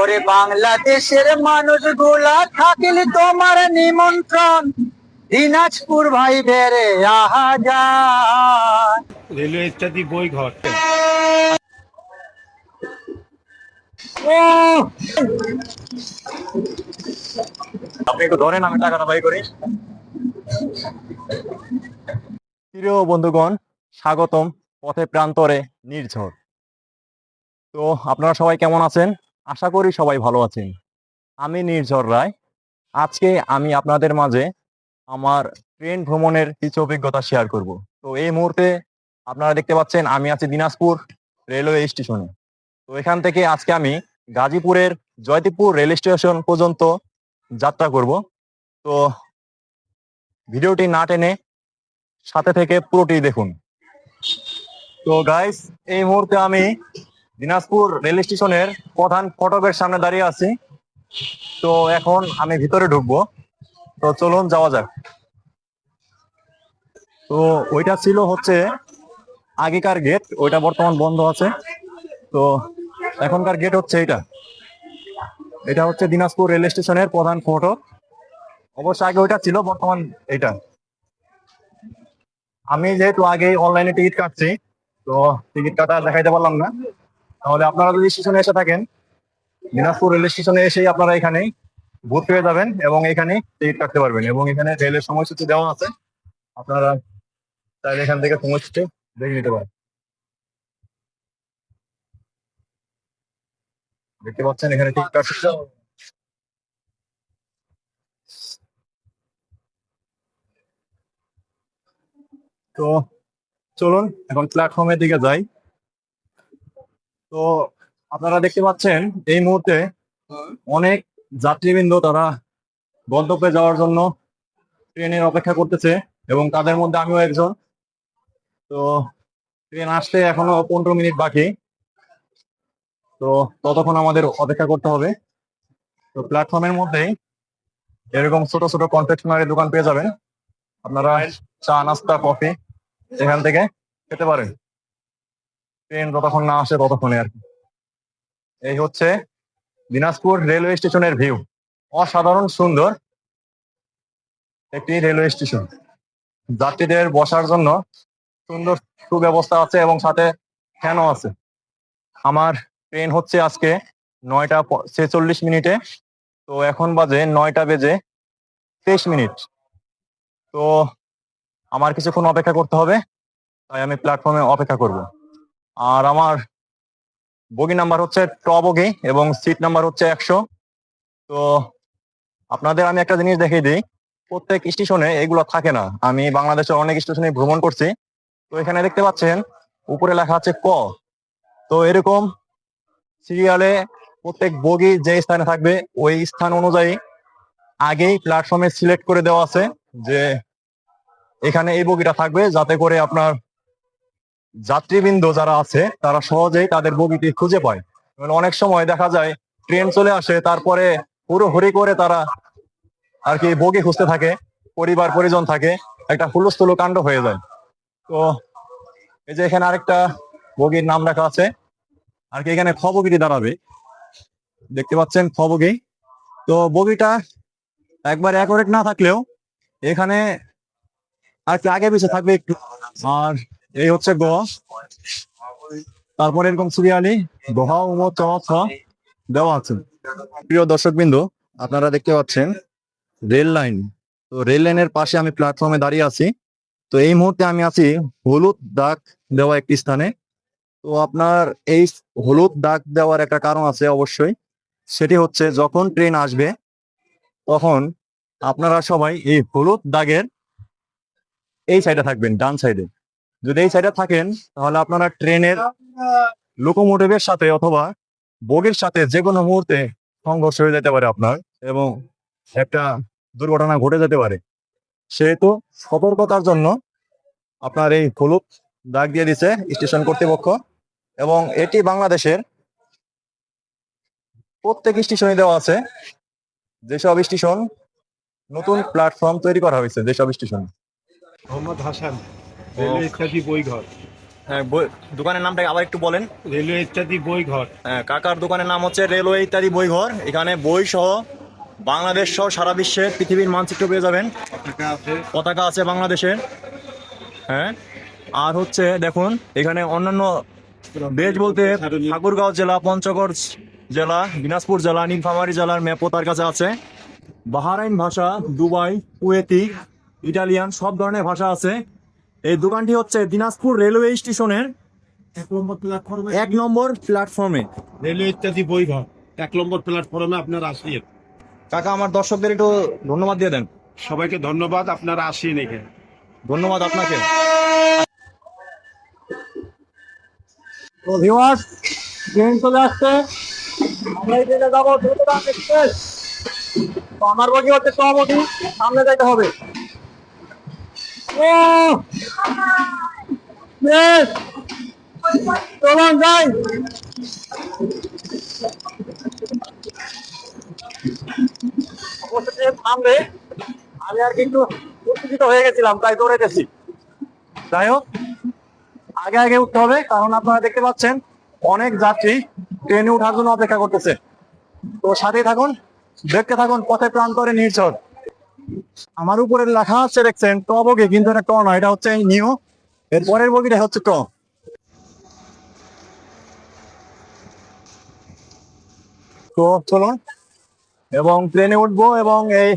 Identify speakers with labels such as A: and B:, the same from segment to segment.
A: করে বাংলাদেশের মানুষ মানুষগুলা থাকিলে তোমার নিমন্ত্রণ। দিনাজপুর ভাই বেড়ে আহা যায়
B: রেলওয়ে স্টেশন বই ঘর।
A: আপনি একটু ধরেন আমি টাকাটা বাই করি। প্রিয় বন্ধুগণ স্বাগতম পথে প্রান্তরে নির্ঝর। তো আপনারা সবাই কেমন আছেন? আশা করি সবাই ভালো আছেন। আমি নির্ঝর রায়। আজকে আমি আপনাদের মাঝে আমার ট্রেন ভ্রমণের কিছু অভিজ্ঞতা শেয়ার করব। তো এই মুহূর্তে আপনারা দেখতে পাচ্ছেন, আমি আছি দিনাজপুর রেলওয়ে স্টেশনে। তো এখান থেকে আজকে আমি গাজীপুরের জয়দীপুর রেল স্টেশন পর্যন্ত যাত্রা করব। তো ভিডিওটি না টেনে সাথে থেকে পুরোটি দেখুন। তো গাইস এই মুহূর্তে আমি দিনাজপুর রেল স্টেশনের প্রধান ফটকের সামনে দাঁড়িয়ে আছি। তো এখন আমি ভিতরে ঢুকবো। তো চলুন যাওয়া যাক। তো ওইটা ছিল হচ্ছে আগেকার গেট, ওইটা বর্তমান বন্ধ আছে। তো এখনকার গেট হচ্ছে এটা এটা হচ্ছে দিনাজপুর রেল স্টেশনের প্রধান ফটক। অবশ্য আগে ওইটা ছিল, বর্তমান এটা আমি যেহেতু আগে অনলাইনে টিকিট কাটছি, তো টিকিট কাটা দেখাইতে পারলাম না। তাহলে আপনারা যদি স্টেশনে এসে থাকেন, দিনাজপুর রেল স্টেশনে এসেই আপনারা এখানে বুথ পেয়ে যাবেন এবং এখানে টিকিট কাটতে পারবেন এবং এখানে রেলের সময়সূচি দেওয়া আছে। আপনারা চাইলে এখান থেকে সময়সূচি দেখে নিতে পারেন। দেখতে পাচ্ছেন এখানে টিকিট কাটছে তো চলুন, এখন প্ল্যাটফর্মের দিকে যাই। তো আপনারা দেখতে পাচ্ছেন এই মুহূর্তে অনেক যাত্রীবৃন্দ তারা গন্তব্যে যাওয়ার জন্য ট্রেনের অপেক্ষা করতেছে এবং তাদের মধ্যে আমিও একজন। তো ট্রেন আসতে এখনও পনেরো মিনিট বাকি। তো ততক্ষণ আমাদের অপেক্ষা করতে হবে। তো প্ল্যাটফর্মের মধ্যেই এরকম ছোট ছোট কনফেকশনারি দোকান পেয়ে যাবেন। আপনারা চা, নাস্তা, কফি এখান থেকে খেতে পারেন। ট্রেন যতক্ষণ না আসে ততক্ষণে আর কি। এই হচ্ছে দিনাজপুর রেলওয়ে স্টেশনের ভিউ। অসাধারণ সুন্দর একটি রেলওয়ে স্টেশন। যাত্রীদের বসার জন্য সুন্দর সুব্যবস্থা আছে এবং সাথে ফ্যানও আছে। আমার ট্রেন হচ্ছে আজকে নয়টা ছেচল্লিশ মিনিটে। তো এখন বাজে নয়টা বেজে তেইশ মিনিট। তো আমার কিছুক্ষণ অপেক্ষা করতে হবে। তাই আমি প্ল্যাটফর্মে অপেক্ষা করব। আর আমার বগি নাম্বার হচ্ছে ট বগি এবং সিট নাম্বার হচ্ছে একশো। তো আপনাদের আমি একটা জিনিস দেখিয়ে দিই, প্রত্যেক স্টেশনে এগুলো থাকে না। আমি বাংলাদেশের অনেক স্টেশনে ভ্রমণ করছি। তো এখানে দেখতে পাচ্ছেন, উপরে লেখা আছে ক। তো এরকম সিরিয়ালে প্রত্যেক বগি যে স্থানে থাকবে, ওই স্থান অনুযায়ী আগেই প্ল্যাটফর্মে সিলেক্ট করে দেওয়া আছে যে এখানে এই বগিটা থাকবে, যাতে করে আপনার যাত্রীবৃন্দ যারা আছে, তারা সহজেই তাদের বগিটি খুঁজে পায়। অনেক সময় দেখা যায়, ট্রেন চলে আসে, তারপরে পুরো হরি করে তারা আর কি বগি খুঁজতে থাকে, পরিবার, পরিজন থাকে, একটা হুলস্থুল কাণ্ড হয়ে যায়। তো এই যে এখানে আরেকটা বগির নাম রাখা আছে, আর কি এখানে খ দাঁড়াবে। দেখতে পাচ্ছেন খ বগি। তো বগিটা একবার অ্যাকোরেট না থাকলেও এখানে আর কি আগে পিছিয়ে থাকবে একটু। আর এই হচ্ছে গ তারপরে এরকম সিরিয়ালি গহা উম দেওয়া আছে। প্রিয় দর্শক বিন্দু আপনারা দেখতে পাচ্ছেন রেল লাইন। তো রেল লাইনের পাশে আমি প্ল্যাটফর্মে দাঁড়িয়ে আছি। তো এই মুহূর্তে আমি আছি হলুদ দাগ দেওয়া একটি স্থানে। তো আপনার এই হলুদ দাগ দেওয়ার একটা কারণ আছে অবশ্যই। সেটি হচ্ছে যখন ট্রেন আসবে, তখন আপনারা সবাই এই হলুদ দাগের এই সাইডে থাকবেন, ডান সাইডে যদি এই সাইডে থাকেন, তাহলে আপনারা ট্রেনের লোকোমোটিভের সাথে অথবা বগির সাথে যে কোনো মুহূর্তে সংঘর্ষ হয়ে যেতে পারে আপনার এবং একটা দুর্ঘটনা ঘটে যেতে পারে। সেহেতু সতর্কতার জন্য আপনার এই হলুদ দাগ দিয়ে দিছে স্টেশন কর্তৃপক্ষ এবং এটি বাংলাদেশের প্রত্যেক স্টেশনে দেওয়া আছে। যেসব স্টেশন নতুন প্ল্যাটফর্ম তৈরি করা হয়েছে, যেসব station.
B: Mohammad Hasan railway station বই ঘর
A: হ্যাঁ, বই- দোকানের নামটা আবার একটু বলেন।
B: রেলওয়ে ইত্যাদি বই ঘর
A: হ্যাঁ, কাকার দোকানের নাম হচ্ছে রেলওয়ে ইত্যাদি বইঘর? এখানে বই সহ বাংলাদেশ সহ সারা বিশ্বে পৃথিবীর মানচিত্র পেয়ে যাবেন। পতাকা আছে। বাংলাদেশের। হ্যাঁ আর হচ্ছে দেখুন এখানে অন্যান্য দেশ বলতে ঠাকুরগাঁও জেলা পঞ্চগড় জেলা দিনাজপুর জেলা নীলফামারী জেলার ম্যাপও তার কাছে আছে। বাহারাইন ভাষা দুবাই কুয়েতি ইটালিয়ান সব ধরনের ভাষা আছে। এই দোকানটি হচ্ছে দিনাজপুর রেলওয়ে স্টেশনের
B: এক নম্বর প্ল্যাটফর্মে
A: এক নম্বর প্ল্যাটফর্মে
B: রেলওয়ে ইত্যাদি বই ঘর এক নম্বর প্ল্যাটফর্মে আপনারা আসিয়ে
A: কাকা আমার দর্শকদের একটু ধন্যবাদ দিয়ে দেন।
B: সবাইকে ধন্যবাদ আপনারা আসিয়ে এখানে।
A: ধন্যবাদ আপনাকে। তো ভিউয়ার্স ট্রেন চলে আসছে। আমরা এই ট্রেনে যাব দ্রুতগামী এক্সপ্রেস তো আমার বগি হচ্ছে টমটি সামনে যাইতে হবে। যাই অবশ্য থামবে আমি আর হয়ে গেছিলাম, তাই দৌড়াইতেছি। যাই হোক, আগে আগে উঠতে হবে, কারণ আপনারা দেখতে পাচ্ছেন অনেক যাত্রী অপেক্ষা করতেছে। তো সাথেই থাকুন, দেখতে থাকুন, পথে প্রান্তরে নির্ঝর। আমার উপরে লেখা আছে, দেখছেন ট বগি কিন্তু এটা ট নয় এটা হচ্ছে নিউ। এর পরের বগিটা হচ্ছে ট তো চলুন। এবং ট্রেনে উঠবো, এবং এই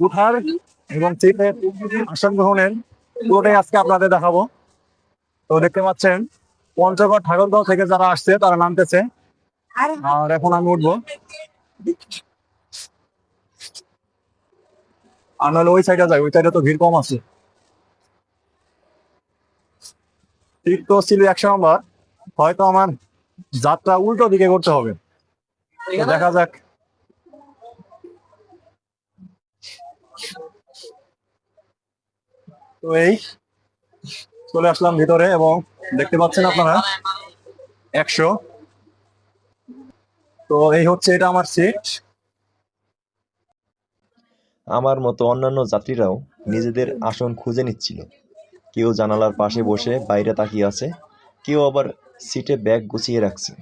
A: উঠার এবং সিটের আসন গ্রহণের পুরোটাই আজকে আপনাদের দেখাবো। তো দেখতে পাচ্ছেন, পঞ্চগড় ঠাকুরগাঁও থেকে যারা আসছে, তারা নামতেছে। আর এখন আমি উঠবো। আর নাহলে ওই সাইডে যাই ওই সাইডে তো ভিড় কম আছে। ঠিক তো ছিল একশো নম্বর হয়তো আমার যাত্রা উল্টো দিকে করতে হবে। দেখা যাক। তো এই চলে আসলাম ভিতরে এবং দেখতে পাচ্ছেন আপনারা একশো। তো এই হচ্ছে এটা আমার সিট
C: আমার মতো অন্যান্য যাত্রীরাও নিজেদের আসন খুঁজে নিচ্ছিল। কেউ জানালার পাশে বসে বাইরে তাকিয়ে আছে, কেউ আবার সিটে ব্যাগ গুছিয়ে রাখছে।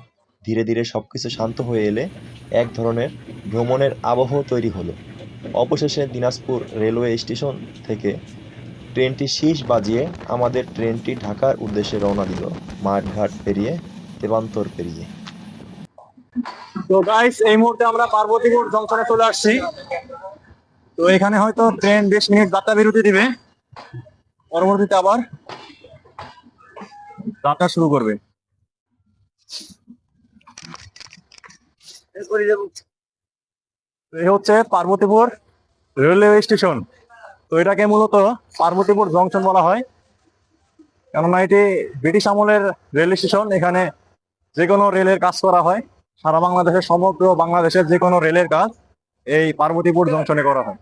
C: ধীরে ধীরে সবকিছু শান্ত হয়ে এলে এক ধরনের ভ্রমণের আবহ তৈরি হলো। অবশেষে দিনাজপুর রেলওয়ে স্টেশন থেকে ট্রেনটি শীষ বাজিয়ে আমাদের ট্রেনটি ঢাকার উদ্দেশ্যে রওনা দিল। মাঠঘাট পেরিয়ে দেবান্তর পেরিয়ে।
A: তো গাইস এই মুহূর্তে আমরা পার্বতীপুর জংশনে চলে আসছি। তো এখানে হয়তো ট্রেন বিশ মিনিট যাত্রা বিরতি দিবে। পরবর্তীতে আবার যাত্রা শুরু করবে। এই হচ্ছে পার্বতীপুর রেলওয়ে স্টেশন। তো এটাকে মূলত পার্বতীপুর জংশন বলা হয়। কেননা এটি ব্রিটিশ আমলের রেল স্টেশন। এখানে যে কোনো রেলের কাজ করা হয়। সারা বাংলাদেশের, সমগ্র বাংলাদেশের যে কোনো রেলের কাজ এই পার্বতীপুর জংশনে করা হয়।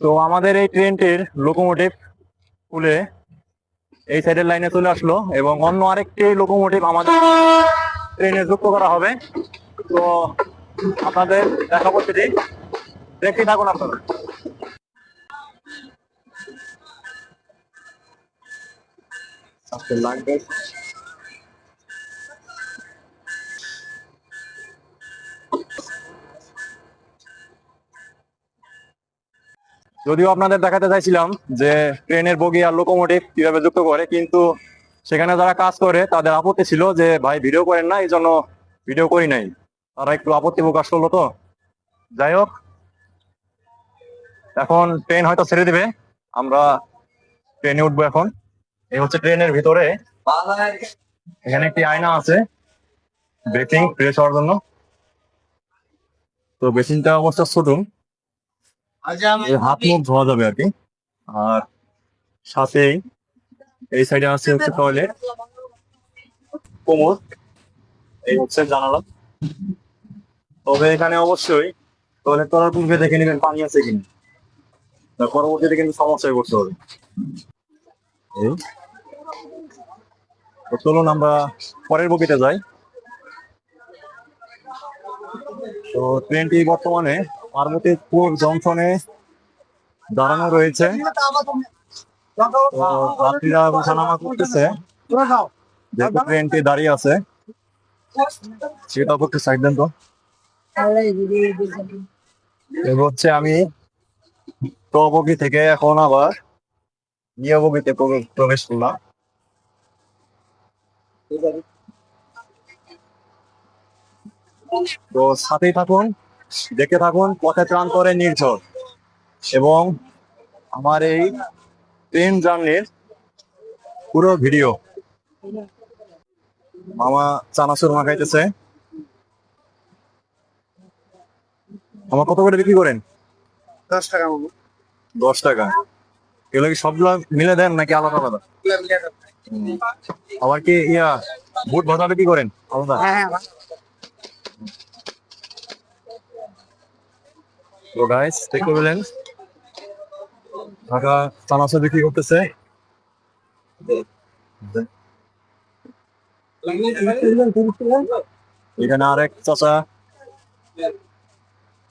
A: তো আমাদের এই ট্রেনটির লোকোমোটিভ খুলে এই সাইডের লাইনে চলে আসলো এবং অন্য আরেকটি লোকোমোটিভ আমাদের ট্রেনে যুক্ত করা হবে। তো আপনাদের দেখাবো সেটি দেখতে থাকুন আপনারা। লাগবে যদিও আপনাদের দেখাতে চাইছিলাম যে ট্রেনের বগি আর লোকোমোটিভ কীভাবে যুক্ত করে, কিন্তু সেখানে যারা কাজ করে, তাদের আপত্তি ছিল যে, ভাই ভিডিও করেন না এই জন্য ভিডিও করি নাই। তারা একটু আপত্তি প্রকাশ করল তো। যাই হোক, এখন ট্রেন হয়তো ছেড়ে দিবে। আমরা ট্রেনে উঠবো এখন। এই হচ্ছে ট্রেনের ভিতরে। এখানে একটি আয়না আছে, ব্রেকিং প্রেস হওয়ার জন্য। তো বেসিনটা অবস্থা ছোট। হাত মুখ ধোয়া যাবে আর কি। আর সাথেই এই সাইডে আছে হচ্ছে টয়লেট কোমর। এই হচ্ছে জানালা। তবে এখানে অবশ্যই টয়লেট করার পূর্বে দেখে নেবেন পানি আছে কিনা। পরবর্তীতে কিন্তু সমস্যায় পড়তে হবে। চলুন আমরা পরের বগিতে যাই। তো ট্রেনটি বর্তমানে পার্বতীপুর জংশনে দাঁড়ানো রয়েছে। যাত্রীরা ওঠানামা করতেছে। যেহেতু ট্রেনটি দাঁড়িয়ে আছে। সেটা সাইড দেন তো। হচ্ছে আমি টবগি থেকে এখন আবার নিয়বগিতে প্রবে- প্রবেশ করলাম। তো সাথেই থাকুন। দেখে থাকুন পথে প্রান্তরে নির্ঝর। এবং আমার এই ট্রেন জার্নির পুরো ভিডিও মামা চানাচুর মাখাইতেছে আমার কত করে বিক্রি করেন?
B: দশ টাকা
A: দশ টাকা। এগুলো কি সবগুলো মিলে দেন নাকি আলাদা আলাদা? আবার কি ইয়া বুট ভাজা বিক্রি করেন? আলাদা।
B: হ্যাঁ
A: তো গাইস দেখতে পেলেন ঢাকা চানাচুর বিক্রি করতেছে। এখানে আরেক চাচা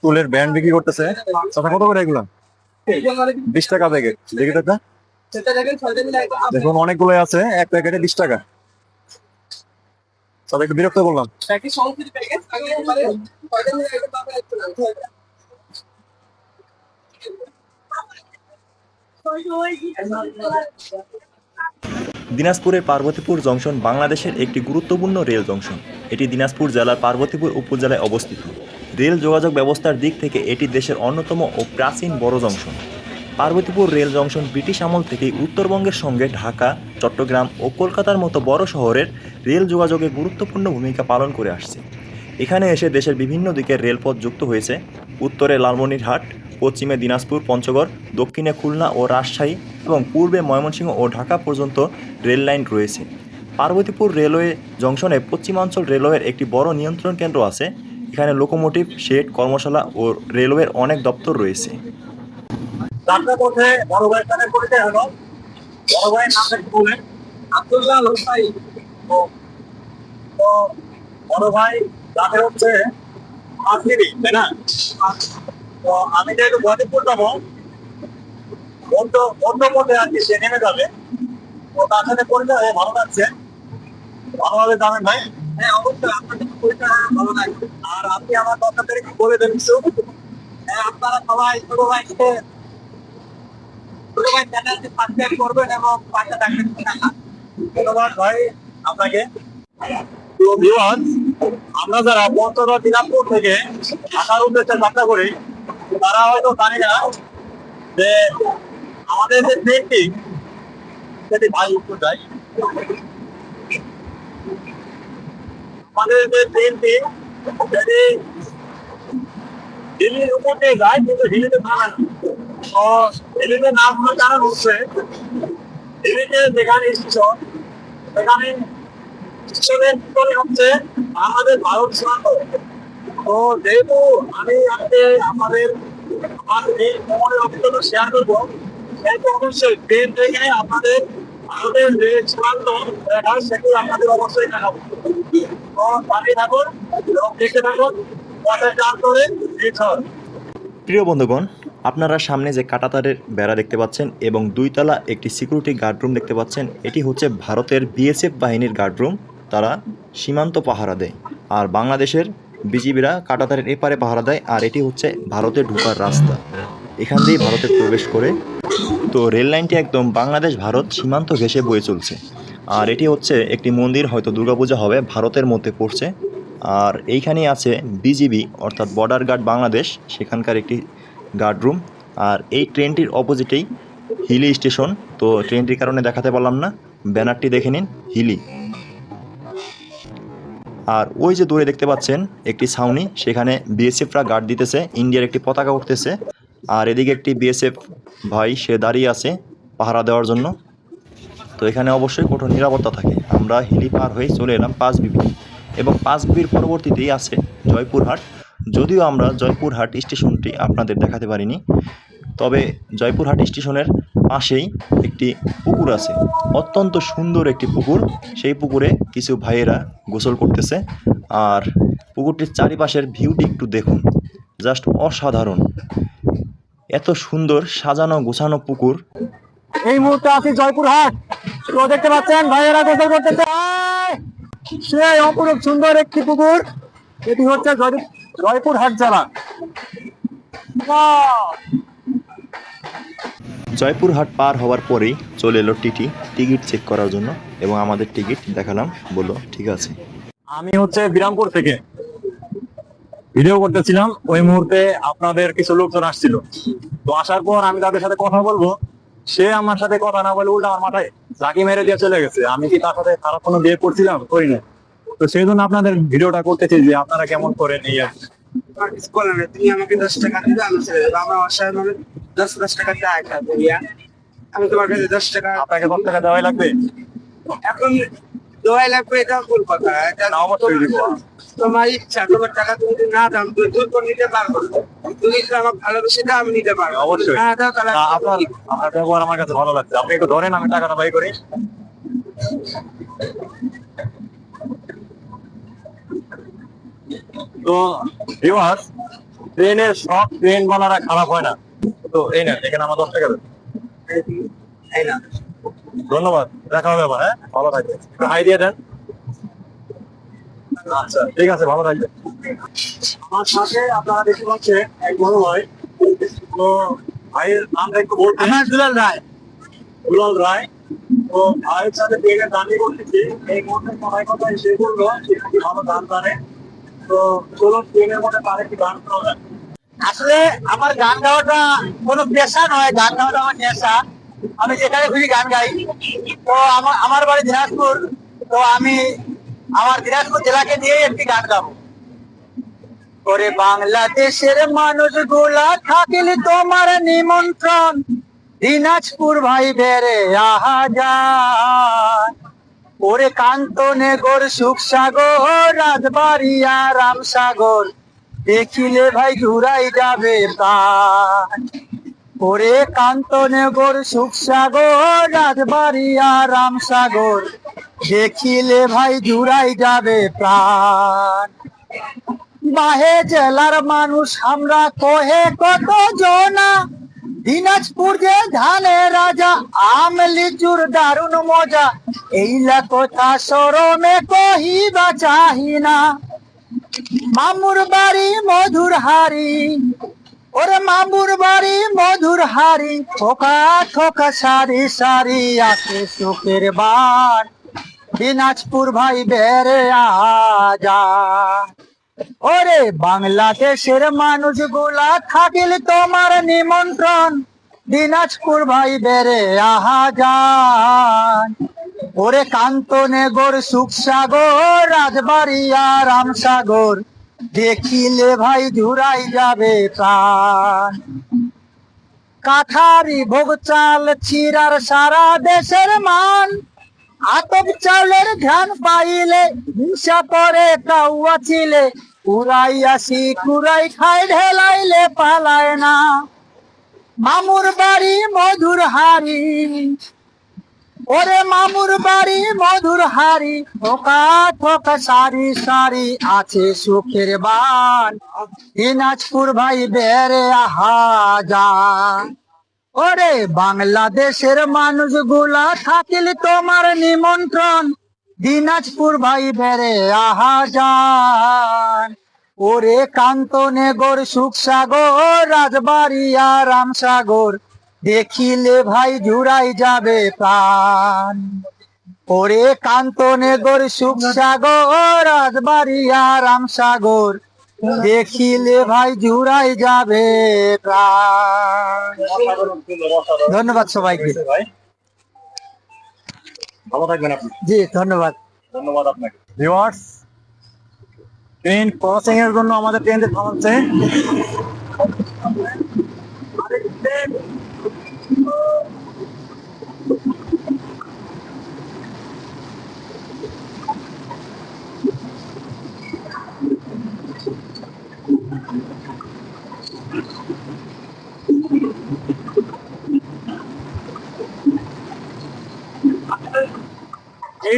A: চুলের ব্যান্ড বিক্রি করতেছে। চাচা, কত করে এগুলা? বিশ টাকা প্যাকেট দেখি তো দেখুন অনেকগুলো আছে। এক প্যাকেটে বিশ টাকা। একটু বিরক্ত করলাম
C: দিনাজপুরের পার্বতীপুর জংশন বাংলাদেশের একটি গুরুত্বপূর্ণ রেল জংশন। এটি দিনাজপুর জেলার পার্বতীপুর উপজেলায় অবস্থিত। রেল যোগাযোগ ব্যবস্থার দিক থেকে এটি দেশের অন্যতম ও প্রাচীন বড় junction. Parbatipur rail junction British আমল থেকেই উত্তরবঙ্গের সঙ্গে ঢাকা, চট্টগ্রাম ও কলকাতার মতো বড় শহরের রেল যোগাযোগে গুরুত্বপূর্ণ ভূমিকা পালন করে আসছে। এখানে এসে দেশের বিভিন্ন দিকের রেলপথ যুক্ত হয়েছে। উত্তরে লালমনিরহাট পশ্চিমে দিনাজপুর, পঞ্চগড়, দক্ষিণে খুলনা ও রাজশাহী এবং পূর্বে ময়মনসিংহ ও ঢাকা পর্যন্ত রেল লাইন রয়েছে। পার্বতীপুর রেলওয়ে জংশনে পশ্চিমাঞ্চল রেলওয়ের একটি বড় নিয়ন্ত্রণ কেন্দ্র আছে। এখানে লোকোমোটিভ, শেড, কর্মশালা ও রেলওয়ের অনেক দপ্তর রয়েছে।
A: বড় ভাই। হচ্ছে তো আমি যেহেতু গদিপুর যাব অন্য অন্য পথে আর কি সে নেমে যাবে। তো তার সাথে পরিচয় হয়ে ভালো লাগছে। ভালোভাবে যাবেন ভাই? হ্যাঁ অবশ্যই আপনার পরিচয় ভালো লাগবে। আর আপনি আমার কি বলে দেন হ্যাঁ আপনারা সবাই ছোট ভাইকে ছোট ভাই চ্যানেলটি সাবস্ক্রাইব করবেন এবং পাশে থাকবেন। ধন্যবাদ ভাই আপনাকে। তো ভিউয়ার্স আমরা যারা পঞ্চগড় দিনাজপুর থেকে ঢাকার উদ্দেশ্যে যাত্রা করি তারা হয়তো জানি না যে আমাদের যে ট্রেনটি সেটি ভাই উত্তর যায়। আমাদের যে ট্রেনটি সেটি দিল্লির উপর দিয়ে যায়, কিন্তু থামে না তো দিল্লিতে নাম হওয়ার কারণ হচ্ছে দিল্লিতে যেখানে স্টেশন সেখানে ভিতরে হচ্ছে আমাদের ভারত সীমান্ত। যেহেতু আমি আজকে আমাদের আমার এই অভিজ্ঞতা শেয়ার করব সেহেতু অবশ্যই ট্রেন থেকে যে সীমান্ত আপনাদের অবশ্যই দেখাবো। পাঠিয়ে থাকুন থাকুন চার করে
C: প্রিয় বন্ধুগণ, আপনারা সামনে যে কাটাতারের বেড়া দেখতে পাচ্ছেন এবং দুইতলা একটি সিকিউরিটি গার্ডরুম দেখতে পাচ্ছেন, এটি হচ্ছে ভারতের বিএসএফ বাহিনীর গার্ডরুম তারা সীমান্ত পাহারা দেয়। আর বাংলাদেশের বিজিবিরা কাটাতারের এপারে পাহারা দেয়, আর এটি হচ্ছে ভারতে ঢোকার রাস্তা। এখান দিয়েই ভারতে প্রবেশ করে তো রেল লাইনটি একদম বাংলাদেশ, ভারত সীমান্ত ঘেঁষে বয়ে চলছে। আর এটি হচ্ছে একটি মন্দির, হয়তো দুর্গাপূজা হবে, ভারতের মধ্যে পড়ছে। আর এইখানেই আছে বিজিবি, অর্থাৎ বর্ডার গার্ড বাংলাদেশ, সেখানকার একটি গার্ডরুম আর এই ট্রেনটির অপোজিটেই হিলি স্টেশন, তো ট্রেনটির কারণে দেখাতে পারলাম না। ব্যানারটি দেখে নিন, হিলি। আর ওই যে দূরে দেখতে পাচ্ছেন একটি ছাউনি, সেখানে বিএসএফরা গার্ড দিতেছে, ইন্ডিয়ার একটি পতাকা উঠতেছে। আর এদিকে একটি বিএসএফ ভাই, সে দাঁড়িয়ে আছে পাহারা দেওয়ার জন্য। তো এখানে অবশ্যই কঠোর নিরাপত্তা থাকে। আমরা হিলি পার হয়ে চলে এলাম পাঁচ বিবি। এবং পাঁচ বিবির পরবর্তীতেই আছে জয়পুরহাট। যদিও আমরা জয়পুরহাট স্টেশনটি আপনাদের দেখাতে পারিনি, তবে জয়পুরহাট স্টেশনের পাশেই একটি পুকুর আছে। অত্যন্ত সুন্দর একটি পুকুর। সেই পুকুরে কিছু ভাইয়েরা গোসল করতেছে। আর পুকুরটির চারিপাশের ভিউটি একটু দেখুন। জাস্ট অসাধারণ। এত সুন্দর সাজানো গোছানো পুকুর।
A: এই মুহূর্তে আছি জয়পুরহাট। তো দেখতে পাচ্ছেন, ভাইয়েরা গোসল করতেছে। সেই অপরূপ সুন্দর একটি পুকুর। এটি হচ্ছে জয়- জয়পুরহাট জেলা!
C: জয়পুরহাট পার হওয়ার পরেই চলে এলো টিটি। টিকিট চেক করার জন্য এবং আমাদের টিকিট দেখালাম, বলল, ঠিক আছে।
A: আমি হচ্ছে বিরামপুর থেকে। ভিডিও করতেছিলাম, ওই মুহূর্তে আপনাদের কিছু লোকজন আসছিল। তো আসার পর আমি তাদের সাথে কথা বলব। সে আমার সাথে কথা না বলে উল্টা আমার মাথায় ঝাঁকি মেরে দিয়ে চলে গেছে। আমি কি তার সাথে খারাপ কোনো বিয়ে করছিলাম? করি না তো সেই জন্য আপনাদের ভিডিওটা করতেছি যে আপনারা কেমন করেন নিয়ে
D: আমার তুমি আমাকে দশ টাকা দিবে আমি ছেড়ে দেবো। আমার অসহায় মানুষ দশ দশ টাকা খাব ইয়া আমি তোমার কাছে দশ টাকা
A: আপনাকে কত টাকা দেওয়াই লাগবে?
D: এখন লাগবে এটা ভুল কথা। এটা
A: না, অবশ্যই দিব।
D: তোমার ইচ্ছা তোমার টাকা তুমি যদি না দাও তুমি করে নিতে পারব তুমি যদি আমাকে ভালোবেসে দাও আমি নিতে পারব
A: অবশ্যই।
D: না দাও তাহলে
A: তা আপনার আপনার ব্যবহার আমার কাছে ভালো লাগছে। আপনি একটু ধরেন আমি টাকাটা বাই করি। তো ভিউয়ার্স ট্রেনের সব ট্রেন বালারা খারাপ হয় না। তো এই না এখানে আমার দশ টাকা দেন। ধন্যবাদ দেখা হবে আবার হ্যাঁ? ভালো একটু হাই দিয়ে দেন। আচ্ছা ঠিক আছে ভালো থাকবেন। আমার সাথে আপনারা দেখতে পাচ্ছেন এক বড় ভাই। তো ভাইয়ের নামটা একটু বলতেন
D: আমার দুলাল রায়।
A: দুলাল রায়। তো ভাইয়ের সাথে পেয়ে করতেছি এই মুহূর্তে কথা সে বলল ভালো জানে
D: আসলে আমার গান গাওয়াটা কোনো পেশা নয়, গান গাওয়াটা আমার নেশা। আমি যেখানে খুশি গান গাই। তো আমার আমার বাড়ি দিনাজপুর। তো আমি আমার দিনাজপুর জেলাকে দিয়ে একটি গান গাবো। ওরে বাংলাদেশের মানুষগুলা থাকিলে তোমার নিমন্ত্রণ, দিনাজপুর ভাই বেড়ে আহা যায় ওরে কান্তনে গোর সুখ সাগর রাজবাড়িয়া রামসাগর দেখিলে ভাই ঘুরাই যাবে ওরে কান্তনে গোর সুখ সাগর রাজবাড়িয়া রামসাগর দেখিলে ভাই জুড়াই যাবে প্রাণ। বাহে জেলার মানুষ, আমরা কহে কত জনা দিনাজপুর যে ধানে রাজা আম লিচুর দারুণ মজা। এইলা কথা সরমে কহিবা চাহি না মামুর বাড়ি মধুর হারি ওরে মামুর বাড়ি মধুর হারি ঠোকা ঠোকা সারি সারি আসে সুখের বান দিনাজপুর ভাই বেড়ে আজা। ওরে বাংলাদেশের মানুষগুলা থাকিল তোমার নিমন্ত্রণ। দিনাজপুর ভাই বেড়ে আহা যান ওরে কান্তনে গোর সুখ সাগর রাজবাড়িয়া রামসাগর, দেখিলে ভাই জুড়াই যাবে প্রাণ। কাঠারি ভোগ চাল চিরার সারা দেশের মান। আতপ চালের ধ্যান পাইলে হিংসা করে কাউয়া ছিলে। উড়াই আসি, কুড়াই খাই, ঢেলাইলে পালায় না। মামুর বাড়ি মধুর হারি ওরে মামুর বাড়ি মধুর হারি ঠোকা ঠোকা সারি সারি আছে সুখের বান। দিনাজপুর ভাই বেড়ে আহা যা ওরে বাংলাদেশের মানুষগুলা থাকিল তোমার নিমন্ত্রণ। দিনাজপুর ভাই বেড়ে আহা যান। ওরে কান্তনে গোর সুখ সাগর রাজবাড়িয়া রামসাগর দেখিলে ভাই জুড়াই যাবে প্রাণ। ওরে কান্তনে গোর সুখ সাগর রাজবাড়িয়া রামসাগর দেখিলে ভাই জুড়াই যাবে প্রাণ। ধন্যবাদ সবাইকে।
A: ভালো থাকবেন আপনি।
D: জি ধন্যবাদ।
A: ধন্যবাদ আপনাকে। ভিউয়ার্স ট্রেন ক্রসিং এর জন্য আমাদের ট্রেন থামাচ্ছে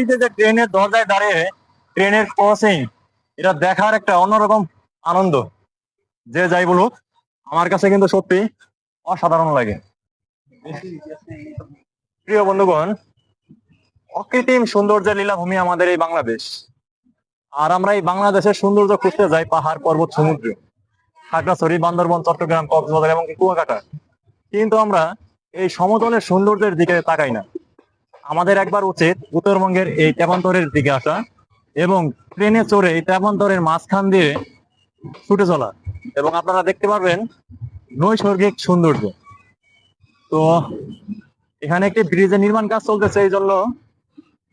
A: যে যে ট্রেনের দরজায় দাঁড়িয়ে ট্রেনের ক্রসিং এটা দেখার একটা অন্যরকম আনন্দ। যে যাই বলুক, আমার কাছে কিন্তু সত্যি অসাধারণ লাগে। প্রিয় বন্ধুগণ, অকৃত্রিম সৌন্দর্যের লীলাভূমি আমাদের এই বাংলাদেশ। আর আমরা এই বাংলাদেশের সৌন্দর্য খুঁজতে যাই পাহাড়, পর্বত, সমুদ্র, খাগড়াছড়ি, বান্দরবন, চট্টগ্রাম, কক্সবাজার এবং কুয়াকাটা। কিন্তু আমরা এই সমতলের সৌন্দর্যের দিকে তাকাই না। আমাদের একবার উচিত উত্তরবঙ্গের এই তেপান্তরের দিকে আসা এবং ট্রেনে চড়ে এই তেপান্তরের মাঝখান দিয়ে ছুটে চলা। এবং আপনারা দেখতে পারবেন নৈসর্গিক সৌন্দর্য। তো এখানে একটি ব্রিজের নির্মাণ কাজ চলতেছে, এই জন্য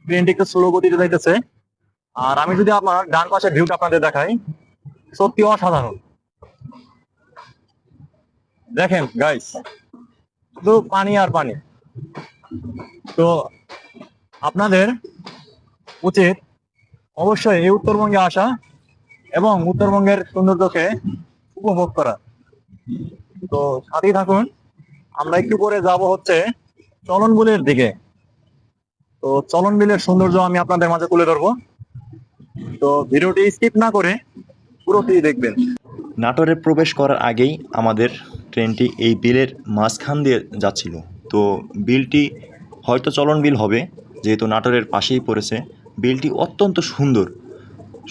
A: ট্রেনটি একটু স্লো গতিতে যাইতেছে। আর আমি যদি আপনার ডান পাশের ভিউটা আপনাদের দেখাই, সত্যি অসাধারণ। দেখেন গাইস শুধু পানি আর পানি। তো আপনাদের উচিত অবশ্যই এই উত্তরবঙ্গে আসা এবং উত্তরবঙ্গের সৌন্দর্যকে উপভোগ করা। তো সাথেই থাকুন, আমরা একটু পরে যাব হচ্ছে চলন বিলের দিকে। তো চলন বিলের সৌন্দর্য আমি আপনাদের মাঝে তুলে ধরবো। তো ভিডিওটি স্কিপ না করে পুরোটি দেখবেন।
C: নাটোরে প্রবেশ করার আগেই আমাদের ট্রেনটি এই বিলের মাঝখান দিয়ে যাচ্ছিল। তো বিলটি হয়তো চলন বিল হবে, যেহেতু নাটোরের পাশেই পড়েছে। বিলটি অত্যন্ত সুন্দর।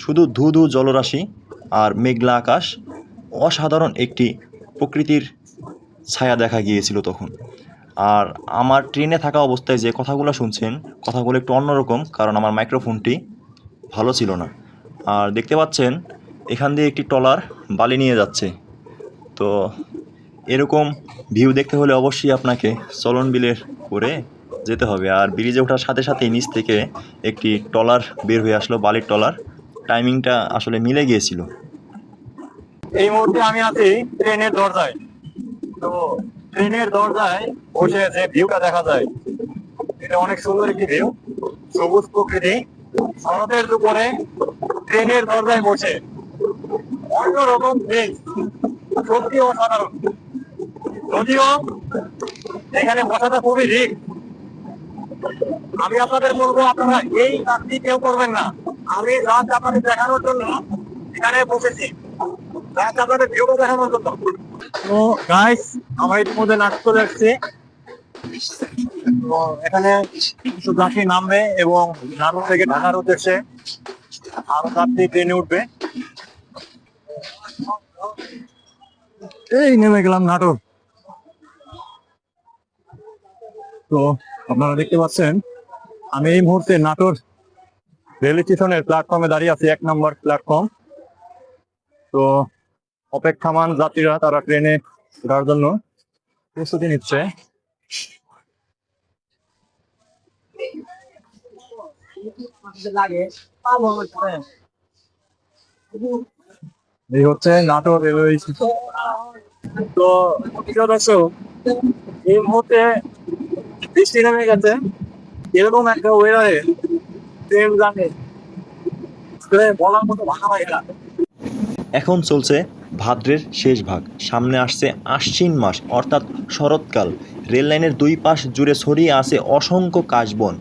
C: শুধু ধু ধু জলরাশি আর মেঘলা আকাশ অসাধারণ একটি প্রকৃতির ছায়া দেখা গিয়েছিল তখন। আর আমার ট্রেনে থাকা অবস্থায় যে কথাগুলো শুনছেন, কথাগুলো একটু অন্যরকম, কারণ আমার মাইক্রোফোনটি ভালো ছিল না। আর দেখতে পাচ্ছেন, এখান দিয়ে একটি ট্রলার বালি নিয়ে যাচ্ছে। তো এরকম ভিউ দেখতে হলে অবশ্যই আপনাকে চলন বিলের করে যেতে হবে। আর ব্রিজে ওঠার সাথে সাথে নিচ থেকে একটি ট্রলার বের হয়ে আসলো, বালির ট্রলার। টাইমিংটা আসলে মিলে গিয়েছিল।
A: এই মুহূর্তে আমি আছি ট্রেনের দরজায়। তো ট্রেনের দরজায় বসে যে ভিউটা দেখা যায়, এটা অনেক সুন্দর একটি ভিউ সবুজ প্রকৃতি। শরতের দুপুরে ট্রেনের দরজায় বসে। অন্যরকম ফিল সত্যি অসাধারণ। যদিও এখানে বসাটা খুবই রিক আমি আপনাদের বলব, আপনারা এই কাজটি কেউ করবেন না। আমি জাস্ট আপনাদের দেখানোর জন্য এখানে বসেছি। দেখানোর জন্য। এখানে নামবে এবং থেকে আরও ট্রেনে উঠবে। এই, নেমে গেলাম নাটক। তো আপনারা দেখতে পাচ্ছেন, আমি এই মুহূর্তে নাটোর রেল স্টেশনের প্ল্যাটফর্মে দাঁড়িয়ে আছি, এক নম্বর প্ল্যাটফর্ম তো অপেক্ষামান যাত্রীরা তারা ট্রেনে ওঠার জন্য প্রস্তুতি নিচ্ছে। এই হচ্ছে নাটোর রেলওয়ে স্টেশন। তো দর্শক, এই মুহূর্তে
C: এখন চলছে ভাদ্রের শেষ ভাগ। সামনে আসছে আশ্বিন মাস, অর্থাৎ শরৎকাল। রেল লাইনের দুই পাশ জুড়ে ছড়িয়ে আছে অসংখ্য কাশবন।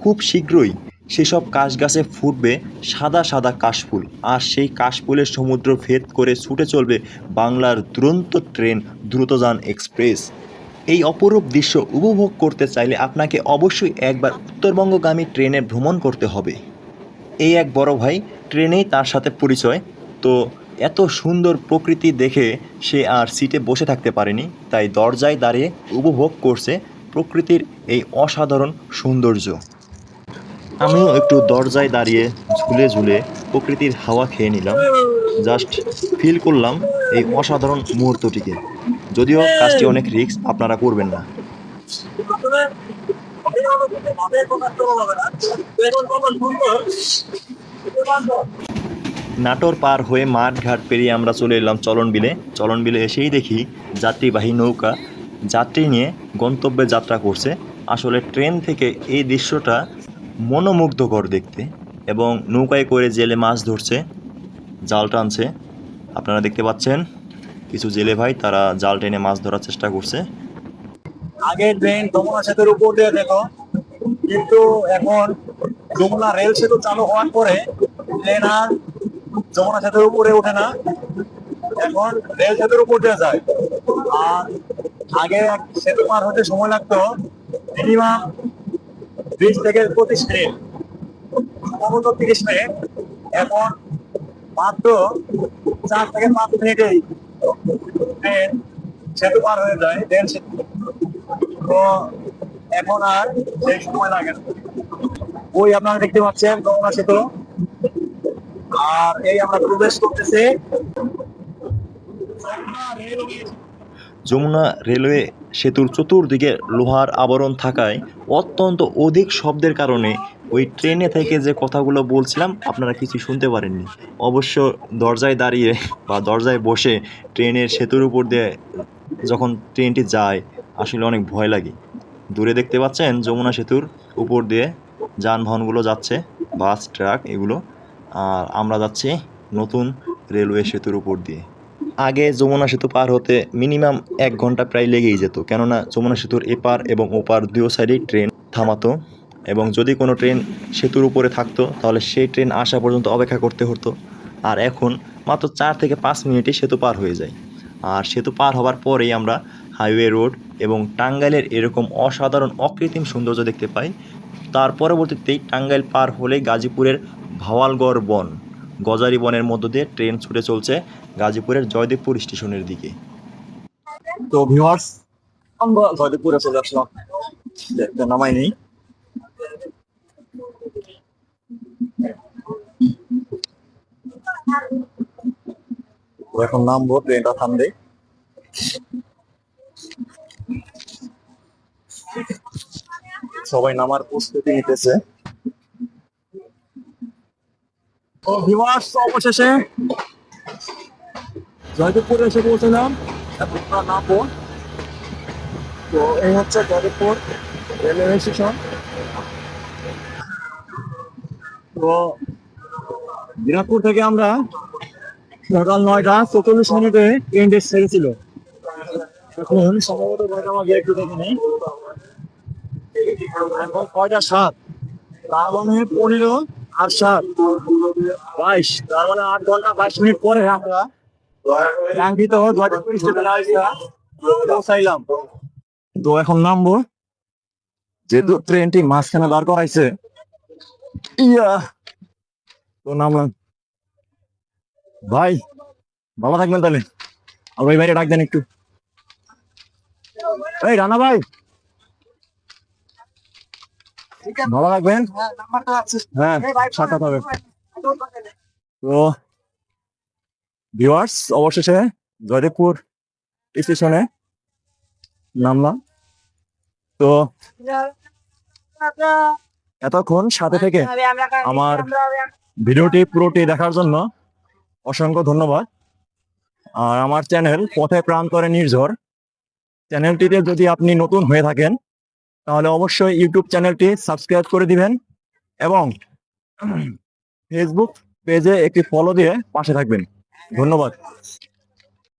C: খুব শীঘ্রই সেসব কাশ গাছে ফুটবে সাদা সাদা কাশফুল। আর সেই কাশফুলের সমুদ্র ভেদ করে ছুটে চলবে বাংলার দুরন্ত ট্রেন দ্রুতযান এক্সপ্রেস। এই অপরূপ দৃশ্য উপভোগ করতে চাইলে আপনাকে অবশ্যই একবার উত্তরবঙ্গগামী ট্রেনে ভ্রমণ করতে হবে। এই এক বড় ভাই ট্রেনেই তার সাথে পরিচয়। তো এত সুন্দর প্রকৃতি দেখে সে আর সিটে বসে থাকতে পারেনি, তাই দরজায় দাঁড়িয়ে উপভোগ করছে প্রকৃতির এই অসাধারণ সৌন্দর্য। আমিও একটু দরজায় দাঁড়িয়ে ঝুলে ঝুলে প্রকৃতির হাওয়া খেয়ে নিলাম। জাস্ট ফিল করলাম এই অসাধারণ মুহূর্তটিকে। যদিও কাজটি অনেক রিস্ক আপনারা করবেন না। নাটোর পার হয়ে মাঠ ঘাট পেরিয়ে আমরা চলে এলাম চলন বিলে চলন বিলে এসেই দেখি যাত্রীবাহী নৌকা যাত্রী নিয়ে গন্তব্যে যাত্রা করছে। আসলে ট্রেন থেকে এই দৃশ্যটা মনোমুগ্ধকর দেখতে এবং নৌকায় করে জেলে মাছ ধরছে জাল টানছে। আপনারা দেখতে পাচ্ছেন। কিছু জেলে ভাই, তারা জাল টেনে মাছ ধরার চেষ্টা করছে।
A: আগে ট্রেন যমুনা সেতুর উপর দিয়ে যেত কিন্তু এখন যমুনা রেল সেতু চালু হওয়ার পরে ট্রেন আর যমুনা সেতুর উপরে ওঠে না। এখন রেল সেতুর উপর দিয়ে যায়। আর আগে সেতু পার হতে সময় লাগতো, মিনিমাম বিশ থেকে পঁচিশ মিনিট। তিরিশ মিনিট। এখন মাত্র চার থেকে পাঁচ মিনিটেই ট্রেন সেতু পার হয়ে যায় ট্রেন তো এখন আর সেই সময় লাগে না। ওই আপনারা দেখতে পাচ্ছেন গঙ্গা সেতু। আর এই আমরা প্রবেশ করতেছি।
C: যমুনা রেলওয়ে সেতুর চতুর্দিকে লোহার আবরণ থাকায় অত্যন্ত অধিক শব্দের কারণে ওই ট্রেনে থেকে যে কথাগুলো বলছিলাম, আপনারা কিছু শুনতে পারেননি। অবশ্য দরজায় দাঁড়িয়ে বা দরজায় বসে ট্রেনের সেতুর উপর দিয়ে যখন ট্রেনটি যায়, আসলে অনেক ভয় লাগে। দূরে দেখতে পাচ্ছেন যমুনা সেতুর উপর দিয়ে যানবাহনগুলো যাচ্ছে, বাস, ট্রাক এগুলো, আর আমরা যাচ্ছি নতুন রেলওয়ে সেতুর উপর দিয়ে। আগে যমুনা সেতু পার হতে মিনিমাম এক ঘণ্টা প্রায় লেগেই যেত। কেননা যমুনা সেতুর এপার এবং ওপার দুই সাইডেই ট্রেন থামাতো এবং যদি কোনো ট্রেন সেতুর উপরে থাকতো, তাহলে সেই ট্রেন আসা পর্যন্ত অপেক্ষা করতে হতো। আর এখন মাত্র চার থেকে পাঁচ মিনিটে সেতু পার হয়ে যায়। আর সেতু পার হওয়ার পরেই আমরা হাইওয়ে রোড এবং টাঙ্গাইলের এরকম অসাধারণ অকৃত্রিম সৌন্দর্য দেখতে পাই। তার পরবর্তীতেই টাঙ্গাইল পার হলে গাজীপুরের ভাওয়ালগড় বন গজারি বনের মধ্য দিয়ে ট্রেন ছুটে চলছে গাজীপুরের জয়দেবপুর স্টেশনের দিকে।
A: তো ভিউয়ার্স আমরা জয়দেবপুরে চলে আসলাম। দেখতে নামাই নেই এখন নামবো ট্রেনটা থামবে। সবাই নামার প্রস্তুতি নিতেছে। ও ভিউয়ার্স অবশেষে জয়দেবপুরে এসে পৌঁছলাম আমরা নামবো। তো এই হচ্ছে জয়দেবপুর রেলওয়ে স্টেশন। তো দিনাজপুর থেকে আমরা সকাল নয়টা চল্লিশ মিনিটে ট্রেন ডেট ছেড়েছিল এখন সম্ভবত কয়টা আমাকে একটু দেখে নেই। এখন কয়টা সাত? তার মানে পনেরো আর সাত। বাইশ তার মানে আট ঘণ্টা বাইশ মিনিট পরে আমরা কাঙ্ক্ষিত পৌঁছাইলাম তো এখন নামবো। যেহেতু ট্রেনটি মাঝখানে দাঁড় করাইছে। ইয়া। তো নামলাম। ভাই ভালো থাকবেন তাহলে। আর ওই বাইরে ডাক দেন একটু। এই রানা ভাই। ভালো থাকবেন। হ্যাঁ সাক্ষাৎ হবে। তো ভিউয়ার্স অবশেষে জয়দেবপুর স্টেশনে নামলাম। তো এতক্ষণ সাথে থেকে আমার ভিডিওটি পুরোটি দেখার জন্য অসংখ্য ধন্যবাদ। আর আমার চ্যানেল পথে প্রান্তরে নির্ঝর। চ্যানেলটিতে যদি আপনি নতুন হয়ে থাকেন, তাহলে অবশ্যই ইউটিউব চ্যানেলটি সাবস্ক্রাইব করে দিবেন এবং ফেসবুক পেজে একটি ফলো দিয়ে পাশে থাকবেন। ধন্যবাদ।